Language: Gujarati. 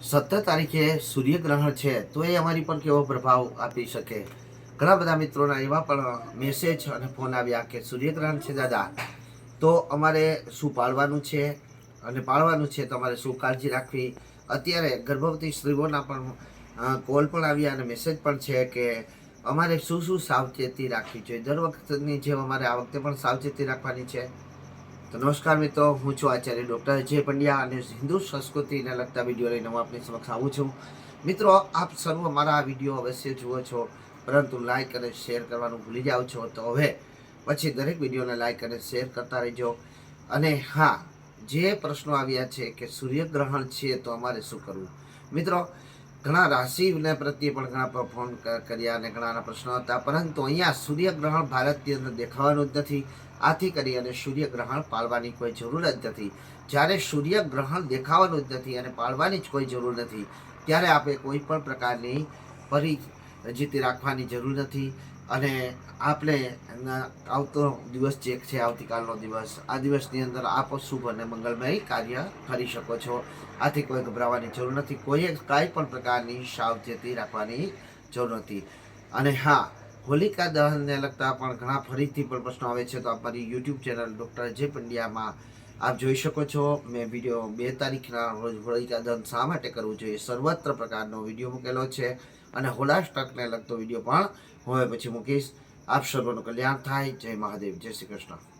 સત્તર તારીખે સૂર્યગ્રહણ છે, તો એ અમારી પર કેવો પ્રભાવ આપી શકે? ઘણા બધા મિત્રોના એવા પણ મેસેજ અને ફોન આવ્યા કે સૂર્યગ્રહણ છે દાદા, તો અમારે શું પાળવાનું છે? અને પાળવાનું છે તો અમારે શું કાળજી રાખવી? અત્યારે ગર્ભવતી સ્ત્રીઓના પણ કોલ પણ આવ્યા અને મેસેજ પણ છે કે અમારે શું શું સાવચેતી રાખવી જોઈએ? દર વખતની જેમ અમારે આ વખતે પણ સાવચેતી રાખવાની છે. તો નમસ્કાર મિત્રો, હું છું આચાર્ય ડૉક્ટર જે પંડ્યા અને હિન્દુ સંસ્કૃતિને લગતા વીડિયો લઈને હું આપની સમક્ષ આવું છું. મિત્રો, આપ સર્વ મારા આ વીડિયો અવશ્ય જુઓ છો, પરંતુ લાઇક અને શેર કરવાનું ભૂલી જાઓ છો. તો હવે પછી દરેક વિડીયોને લાઇક અને શેર કરતા રહેજો. અને હા, જે પ્રશ્નો આવ્યા છે કે સૂર્યગ્રહણ છે તો અમારે શું કરવું? મિત્રો ઘણા રાશિને પ્રત્યે પણ ઘણા ફોન કર્યા અને ઘણાના પ્રશ્નો હતા. પરંતુ અહીંયા સૂર્યગ્રહણ ભારતની અંદર દેખાવાનું જ નથી. આથી કરી અને સૂર્યગ્રહણ પાળવાની કોઈ જરૂર જ નથી. જ્યારે સૂર્યગ્રહણ દેખાવાનું જ નથી અને પાળવાની જ કોઈ જરૂર નથી, ત્યારે આપણે કોઈ પણ પ્રકારની પરિજીતી રાખવાની જરૂર નથી. અને આપણે આવતો દિવસ જે છે, આવતીકાલનો દિવસ, આ દિવસની અંદર આપ શુભ અને મંગલમય કાર્ય કરી શકો છો. આથી કોઈ ગભરાવાની જરૂર નથી. કોઈએ કાંઈ પણ પ્રકારની સાવચેતી રાખવાની જરૂર નથી. અને હા, હોલિકા દહનને લગતા પણ ઘણા ફરીથી પણ પ્રશ્નો આવે છે. તો અમારી યુટ્યુબ ચેનલ ડૉક્ટર જે પંડ્યામાં આપ જોઈ શકો છો, મેં વીડિયો બે તારીખના રોજ હોલિકા દહન શા માટે કરવું જોઈએ સર્વત્ર પ્રકારનો વીડિયો મૂકેલો છે અને હોલાસ્ટકને લગતો વીડિયો પણ હવે પછી મૂકીશ. આપ સર્વનું કલ્યાણ થાય. જય મહાદેવ, જય શ્રી કૃષ્ણ.